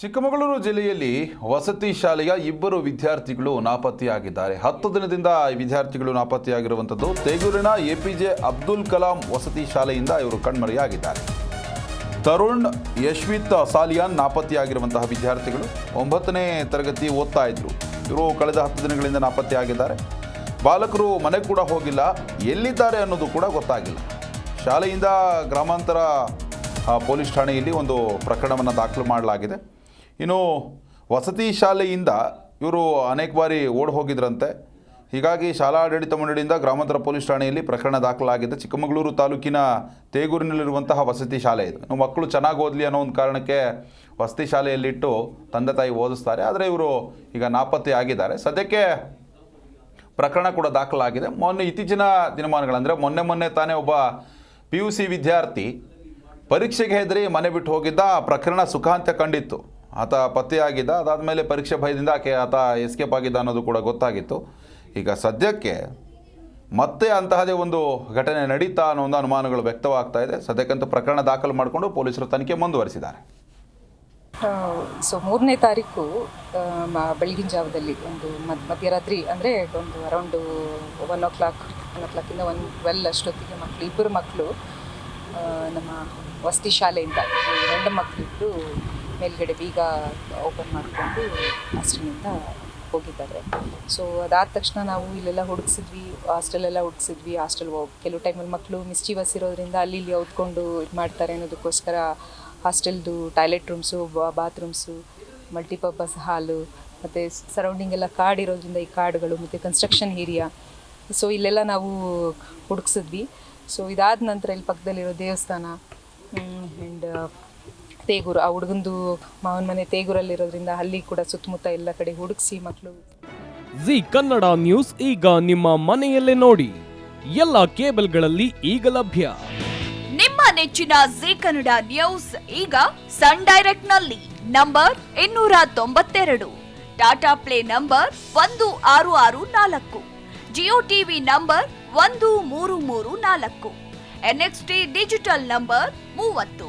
ಚಿಕ್ಕಮಗಳೂರು ಜಿಲ್ಲೆಯಲ್ಲಿ ವಸತಿ ಶಾಲೆಯ ಇಬ್ಬರು ವಿದ್ಯಾರ್ಥಿಗಳು ನಾಪತ್ತೆಯಾಗಿದ್ದಾರೆ. ಹತ್ತು ದಿನದಿಂದ ಈ ವಿದ್ಯಾರ್ಥಿಗಳು ನಾಪತ್ತೆಯಾಗಿರುವಂಥದ್ದು. ತೇಗೂರಿನ ಎಪಿಜೆ ಅಬ್ದುಲ್ ಕಲಾಂ ವಸತಿ ಶಾಲೆಯಿಂದ ಇವರು ಕಣ್ಮರೆಯಾಗಿದ್ದಾರೆ. ತರುಣ್ ಯಶ್ವಿತ್ ಸಾಲಿಯಾನ್ ನಾಪತ್ತೆಯಾಗಿರುವಂತಹ ವಿದ್ಯಾರ್ಥಿಗಳು ಒಂಬತ್ತನೇ ತರಗತಿ ಓದ್ತಾ ಇದ್ರು. ಇವರು ಕಳೆದ ಹತ್ತು ದಿನಗಳಿಂದ ನಾಪತ್ತೆಯಾಗಿದ್ದಾರೆ. ಬಾಲಕರು ಮನೆ ಕೂಡ ಹೋಗಿಲ್ಲ. ಎಲ್ಲಿದ್ದಾರೆ ಅನ್ನೋದು ಕೂಡ ಗೊತ್ತಾಗಿಲ್ಲ. ಶಾಲೆಯಿಂದ ಗ್ರಾಮಾಂತರ ಪೊಲೀಸ್ ಠಾಣೆಯಲ್ಲಿ ಒಂದು ಪ್ರಕರಣವನ್ನು ದಾಖಲು ಮಾಡಲಾಗಿದೆ. ಇನ್ನು ವಸತಿ ಶಾಲೆಯಿಂದ ಇವರು ಅನೇಕ ಬಾರಿ ಓಡಿ ಹೋಗಿದ್ರಂತೆ. ಹೀಗಾಗಿ ಶಾಲಾ ಆಡಳಿತ ಮಂಡಳಿಯಿಂದ ಗ್ರಾಮಾಂತರ ಪೊಲೀಸ್ ಠಾಣೆಯಲ್ಲಿ ಪ್ರಕರಣ ದಾಖಲಾಗಿದೆ. ಚಿಕ್ಕಮಗಳೂರು ತಾಲೂಕಿನ ತೇಗೂರಿನಲ್ಲಿರುವಂತಹ ವಸತಿ ಶಾಲೆ ಇದು. ಮಕ್ಕಳು ಚೆನ್ನಾಗಿ ಓದಲಿ ಅನ್ನೋ ಒಂದು ಕಾರಣಕ್ಕೆ ವಸತಿ ಶಾಲೆಯಲ್ಲಿಟ್ಟು ತಂದೆ ತಾಯಿ ಓದಿಸ್ತಾರೆ. ಆದರೆ ಇವರು ಈಗ ನಾಪತ್ತೆ ಆಗಿದ್ದಾರೆ. ಸದ್ಯಕ್ಕೆ ಪ್ರಕರಣ ಕೂಡ ದಾಖಲಾಗಿದೆ. ಮೊನ್ನೆ ಇತ್ತೀಚಿನ ದಿನಮಾನಗಳಂದರೆ ಮೊನ್ನೆ ಮೊನ್ನೆ ತಾನೇ ಒಬ್ಬ ಪಿ ಯು ಸಿ ವಿದ್ಯಾರ್ಥಿ ಪರೀಕ್ಷೆಗೆ ಹೆದರಿ ಮನೆ ಬಿಟ್ಟು ಹೋಗಿದ್ದ ಆ ಪ್ರಕರಣ ಸುಖಾಂತ್ಯ ಕಂಡಿತ್ತು. ಆತ ಪತ್ತೆಯಾಗಿದ್ದ. ಅದಾದಮೇಲೆ ಪರೀಕ್ಷೆ ಭಯದಿಂದ ಆಕೆ ಆತ ಎಸ್ಕೇಪ್ ಆಗಿದ್ದ ಅನ್ನೋದು ಕೂಡ ಗೊತ್ತಾಗಿತ್ತು. ಈಗ ಸದ್ಯಕ್ಕೆ ಮತ್ತೆ ಅಂತಹದೇ ಒಂದು ಘಟನೆ ನಡೀತಾ ಅನ್ನೋ ಒಂದು ಅನುಮಾನಗಳು ವ್ಯಕ್ತವಾಗ್ತಾ ಇದೆ. ಸದ್ಯಕ್ಕಂತೂ ಪ್ರಕರಣ ದಾಖಲು ಮಾಡಿಕೊಂಡು ಪೊಲೀಸರು ತನಿಖೆ ಮುಂದುವರಿಸಿದ್ದಾರೆ. ಸೊ ಮೂರನೇ ತಾರೀಕು ಬೆಳಗಿನ ಜಾವದಲ್ಲಿ ಒಂದು ಮಧ್ಯರಾತ್ರಿ ಅಂದರೆ ಒಂದು around one o'clock one ಓ ಕ್ಲಾಕಿಂದ ಒನ್ ಟ್ವೆಲ್ ಅಷ್ಟೊತ್ತಿಗೆ ಮಕ್ಕಳು ಇಬ್ಬರು ಮಕ್ಕಳು ನಮ್ಮ ವಸತಿ ಶಾಲೆಯಿಂದ, ಗಂಡು ಮಕ್ಕಳಿಬ್ಬರು ಮೇಲ್ಗಡೆ ಬೀಗ ಓಪನ್ ಮಾಡಿಕೊಂಡು ಹಾಸ್ಟೆಲಿಂದ ಹೋಗಿದ್ದಾರೆ. ಸೊ ಅದಾದ ತಕ್ಷಣ ನಾವು ಇಲ್ಲೆಲ್ಲ ಹುಡುಕ್ಸಿದ್ವಿ ಹಾಸ್ಟೆಲೆಲ್ಲ ಹುಡುಕ್ಸಿದ್ವಿ. ಹಾಸ್ಟೆಲ್ ಕೆಲವು ಟೈಮಲ್ಲಿ ಮಕ್ಕಳು ಮಿಸ್ಚಿವಸ್ ಇರೋದ್ರಿಂದ ಅಲ್ಲಿ ಇಲ್ಲಿ ಓದ್ಕೊಂಡು ಇದು ಮಾಡ್ತಾರೆ ಅನ್ನೋದಕ್ಕೋಸ್ಕರ ಹಾಸ್ಟೆಲ್ದು toilet rooms bathrooms multipurpose hall ಮತ್ತು ಸರೌಂಡಿಂಗ್ ಎಲ್ಲ ಕಾಡ್ ಇರೋದ್ರಿಂದ ಈ ಕಾಡುಗಳು, ಮತ್ತು ಕನ್ಸ್ಟ್ರಕ್ಷನ್ ಏರಿಯಾ ಸೊ ಇಲ್ಲೆಲ್ಲ ನಾವು ಹುಡುಕ್ಸಿದ್ವಿ. ಸೊ ಇದಾದ ನಂತರ ಇಲ್ಲಿ ಪಕ್ಕದಲ್ಲಿರೋ ದೇವಸ್ಥಾನ ಆ್ಯಂಡ್ ತೇಗೂರು ಆ ಹುಡುಗಂದು ಮಾವನ ಮನೆ ತೇಗೂರಲ್ಲಿರೋದ್ರಿಂದ ಅಲ್ಲಿ ಕೂಡ ಸುತ್ತಮುತ್ತ ಎಲ್ಲ ಕಡೆ ಹುಡುಕ್ಸಿ ಮಕ್ಕಳು ಜಿ ಕನ್ನಡ ನ್ಯೂಸ್ ಈಗ ನಿಮ್ಮ ಮನೆಯಲ್ಲೇ ನೋಡಿ. ಎಲ್ಲ ಕೇಬಲ್ಗಳಲ್ಲಿ ಈಗ ಲಭ್ಯ. ನಿಮ್ಮ ನೆಚ್ಚಿನ ಜಿ ಕನ್ನಡ ನ್ಯೂಸ್ ಈಗ ಸನ್ ಡೈರೆಕ್ಟ್ನಲ್ಲಿ ನಂಬರ್ ಇನ್ನೂರ ತೊಂಬತ್ತೆರಡು ಟಾಟಾ ಪ್ಲೇ ನಂಬರ್ ಒಂದು ಆರು ಆರು ನಾಲ್ಕು ಜಿಯೋ ಟಿವಿ ನಂಬರ್ ಒಂದು ಮೂರು ಮೂರು ನಾಲ್ಕು ಎನ್ಎಕ್ಸ್ಟಿ ಡಿಜಿಟಲ್ ನಂಬರ್ ಮೂವತ್ತು.